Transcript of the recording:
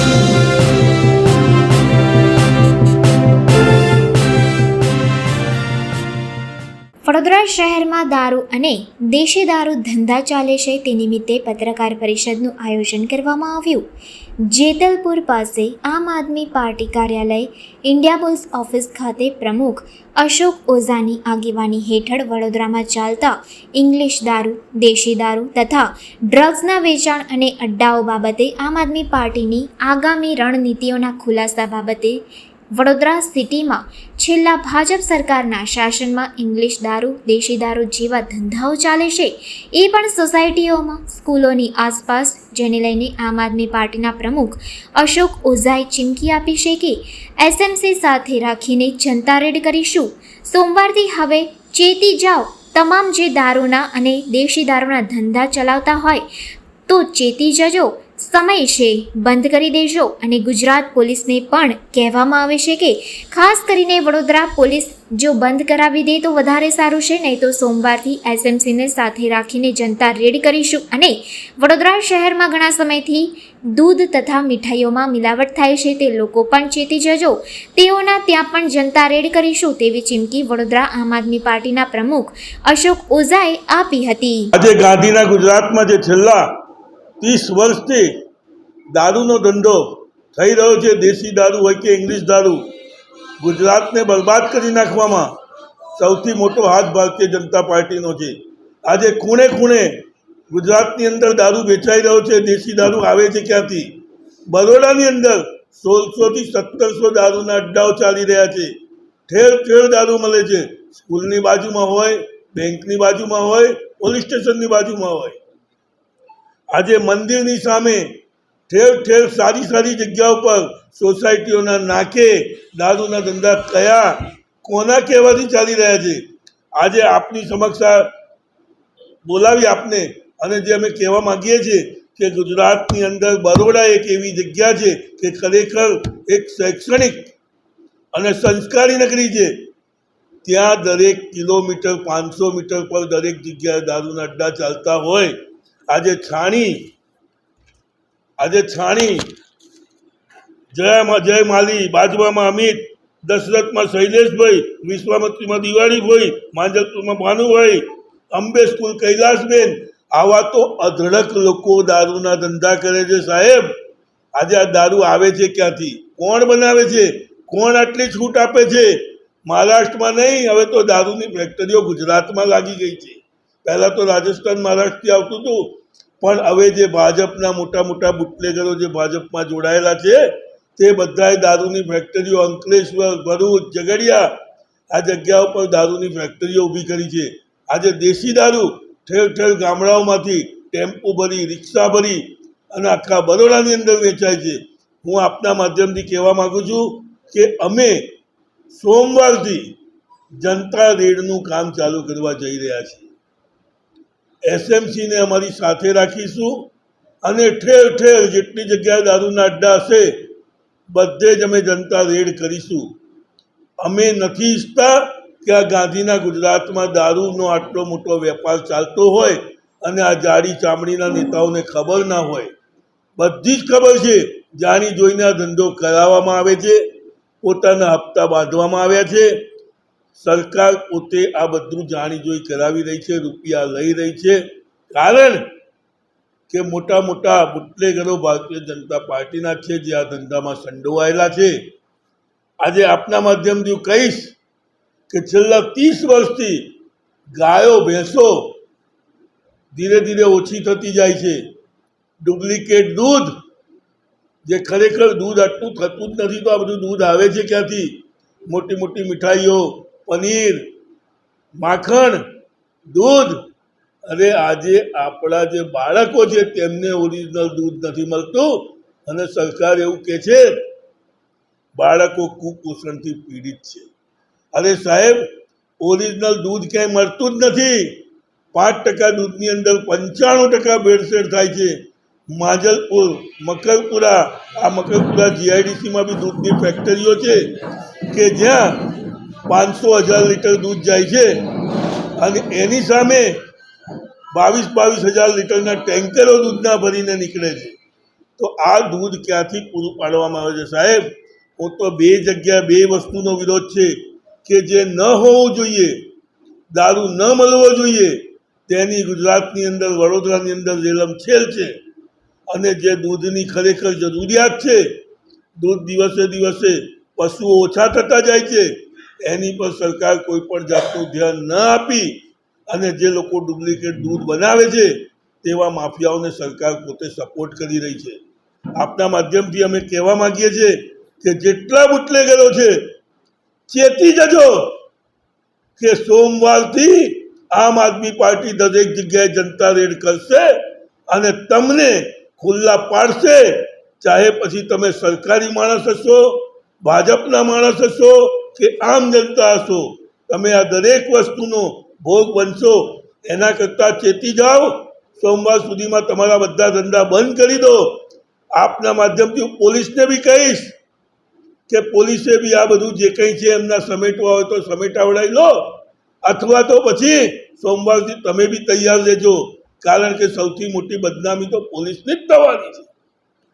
Thank you. Vadodara શહેરમાં દારૂ અને દેશી દારૂ ધંધા ચાલે છે તે નિમિત્તે પત્રકાર પરિષદનું આયોજન કરવામાં આવ્યું. જેતલપુર પાસે આમ આદમી પાર્ટી કાર્યાલય, ઇન્ડિયા બુલ્સ ઓફિસ ખાતે પ્રમુખ અશોક ઓઝાની આગેવાની હેઠળ વડોદરામાં ચાલતા ઇંગ્લિશ દારૂ, દેશી દારૂ તથા ડ્રગ્સના વેચાણ અને અડ્ડાઓ બાબતે આમ આદમી પાર્ટીની આગામી રણનીતિઓના ખુલાસા બાબતે વડોદરા સિટીમાં છેલ્લા ભાજપ સરકારના શાસનમાં ઇંગ્લિશ દારૂ, દેશી દારૂ જેવા ધંધાઓ ચાલે છે. એ પણ સોસાયટીઓમાં. સ્કૂલોની આસપાસ, જેને લઈને આમ આદમી પાર્ટીના પ્રમુખ અશોક ઓઝાએ ચીમકી આપી છે કે એસએમસી સાથે રાખીને જનતા રેડ કરીશું. સોમવારથી હવે ચેતી જાઓ. તમામ જે દારૂના અને દેશી દારૂના ધંધા ચલાવતા હોય, તો ચેતી જજો. સમય છે, બંધ કરી દેજો. અને ગુજરાત પોલીસને પણ કહેવામાં આવે છે કે, ખાસ કરીને વડોદરા પોલીસ જો બંધ કરાવી દે તો વધારે સારું છે, નહીં તો સોમવારથી એસએમસીને સાથે રાખીને જનતા રેડ કરીશું. અને વડોદરા શહેરમાં ઘણા સમયથી દૂધ તથા મીઠાઈઓમાં મિલાવટ થાય છે, તે લોકો પણ ચેતી જજો. તેઓના ત્યાં પણ જનતા રેડ કરીશું તેવી ચીમકી વડોદરા આમ આદમી પાર્ટીના પ્રમુખ અશોક ઓઝાએ આપી હતી. આજે ગાંધીના ગુજરાતમાં જે છેલ્લા ત્રીસ વર્ષથી દારૂનો ધંધો થઈ રહ્યો છે, દેશી દારૂ હોય કે ઇંગ્લિશ દારૂ, ગુજરાતને બરબાદ કરી નાખવામાં સૌથી મોટો હાથ ભારતીય જનતા પાર્ટીનો છે. આજે ખૂણે ખૂણે ગુજરાતની અંદર દારૂ વેચાઈ રહ્યો છે, દેશી દારૂ આવે છે ક્યાંથી? બરોડાની અંદર સોળસોથી સત્તરસો દારૂના અડ્ડાઓ ચાલી રહ્યા છે. ઠેર ઠેર દારૂ મળે છે. સ્કૂલની બાજુમાં હોય, બેંકની બાજુમાં હોય, પોલીસ સ્ટેશનની બાજુમાં હોય. આજે મંદિરની સામે ઠેર ઠેર સારી સારી જગ્યાઓ પર સોસાયટીઓના નાકે દારૂના ધંધા કયા કોના કહેવાથી ચાલી રહ્યા છે? આજે આપની સમક્ષ બોલાવી આપને અને જે અમે કહેવા માગીએ છીએ કે ગુજરાતની અંદર બરોડા એક એવી જગ્યા છે કે ખરેખર એક શૈક્ષણિક અને સંસ્કારી નગરી છે. ત્યાં દરેક કિલોમીટર, પાંચસો મીટર પર દરેક જગ્યાએ દારૂના અડ્ડા ચાલતા હોય. આજે છાણી આજે છાણી. જયામાં જય માલી, બાજવામાં અમિત, દશરથમાં શૈલેષભાઈ, વિશ્વામત્રીમાં દિવાળીભાઈ, માંજલપુરમાં ભાનુભાઈ, અંબે સ્કૂલ કૈલાસબેન. આવા તો અધડક લોકો દારૂના ધંધા કરે છે સાહેબ. આજે આ દારૂ આવે છે ક્યાંથી? કોણ બનાવે છે? કોણ આટલી છૂટ આપે છે? મહારાષ્ટ્રમાં નહીં, હવે તો દારૂની ફેક્ટરીઓ ગુજરાતમાં લાગી ગઈ છે. પહેલાં તો રાજસ્થાન મહારાષ્ટ્રથી આવતું હતું પણ હવે જે ભાજપના મોટા મોટા બુટલેગરો જે ભાજપમાં જોડાયેલા છે, તે બધાએ દારૂની ફેક્ટરીઓ અંકલેશ્વર, ભરૂચ, ઝઘડિયા આ જગ્યા ઉપર દારૂની ફેક્ટરીઓ ઊભી કરી છે. આજે દેશી દારૂ ઠેર ઠેર ગામડાઓમાંથી ટેમ્પો ભરી, રિક્ષા ભરી અને આખા બરોડાની અંદર વેચાય છે. હું આપના માધ્યમથી કહેવા માગું છું કે અમે સોમવારથી જનતા રેડનું કામ ચાલુ કરવા જઈ રહ્યા છીએ. એસએમસીને અમારી સાથે રાખીશું. અને ઠેર ઠેર જેટલી જગ્યાએ દારૂના અડ્ડા હશે, બધે જ અમે જનતા રેડ કરીશું. અમે નથી ઈચ્છતા કે આ ગાંધીના ગુજરાતમાં દારૂનો આટલો મોટો વેપાર ચાલતો હોય અને આ જાડી ચામડીના નેતાઓને ખબર ના હોય. બધી જ ખબર છે. જાણી જોઈને આ ધંધો કરાવવામાં આવે છે, પોતાના હપ્તા બાંધવામાં આવ્યા છે સરકાર પોતે આ બધું જાણી જોઈ કરાવી રહી છે, રૂપિયા લઈ રહી છે. કારણ કે મોટા મોટા બુટલેગરો ભારતીય જનતા પાર્ટીના છે, જે આ ધંધામાં સંડોવાયેલા છે. આજે આપના માધ્યમથી હું કહીશ કે છેલ્લા ત્રીસ વર્ષથી ગાયો, ભેંસો ધીરે ધીરે ઓછી થતી જાય છે. ડુપ્લિકેટ દૂધ જે ખરેખર દૂધ આટલું થતું જ નથી, તો આ બધું દૂધ આવે છે ક્યાંથી? મોટી મોટી મીઠાઈઓ પનીર, માખણ, દૂધ અરે આજે આપણા જે બાળકો છે તેમને ઓરિજિનલ દૂધ નથી મળતું અને સરકાર એવું કહે છે, બાળકો કુપોષણથી પીડિત છે. અરે સાહેબ ઓરિજિનલ દૂધ ક્યાંય મળતું જ નથી. પાંચ ટકા દૂધની અંદર પંચાણું ટકા ભેળસેળ થાય છે. માજલપુર, મકરપુરા, આ મકરપુરા જીઆઈડીસીમાં બી દૂધની ફેક્ટરીઓ છે કે જ્યાં પાંચસો હજાર લીટર દૂધ જાય છે. અને એની સામે બાવીસ બાવીસ હજાર લીટરના ટેન્કરો દૂધના ભરીને નીકળે છે. તો આ દૂધ ક્યાંથી પૂરું પાડવામાં આવે છે? સાહેબ, હું તો બે જગ્યા બે વસ્તુનો વિરોધ છે કે જે ન હોવું જોઈએ, દારૂ ન મળવો જોઈએ, તેની ગુજરાતની અંદર, વડોદરાની અંદર રેલમછેલ છે. અને જે દૂધની ખરેખર જરૂરિયાત છે, દૂધ દિવસે દિવસે પશુઓ ઓછા થતા જાય છે એની પર સરકાર કોઈ પણ જાતનું ધ્યાન ન આપી અને જે લોકો ડુપ્લિકેટ દૂધ બનાવે છે, તેવા માફિયાઓને સરકાર પોતે સપોર્ટ કરી રહી છે. આપના માધ્યમથી અમે કહેવા માંગીએ છીએ કે જેટલા બુટલેગરો છે, ચેતી જજો કે સોમવારથી આમ આદમી પાર્ટી દરેક જગ્યાએ જનતા રેડ કરશે અને તમને ખુલ્લા પાડશે. ચાહે પછી તમે સરકારી માણસ હશો, ભાજપના માણસ હશો કે આમ જનતા હશો. તમે આ દરેક વસ્તુનો ભોગ બનશો. એના કરતાં ચેતી જાઓ. સોમવાર સુધીમાં તમારા બધા ધંધા બંધ કરી દો. આપના માધ્યમથી હું પોલીસને બી કહીશ કે પોલીસે બી આ બધું જે કંઈ છે એમના સમેટવા હોય તો સમેટાવડાવી લો. અથવા તો પછી સોમવારથી તમે બી તૈયાર રહેજો. કારણ કે સૌથી મોટી બદનામી તો પોલીસની જ થવાની છે.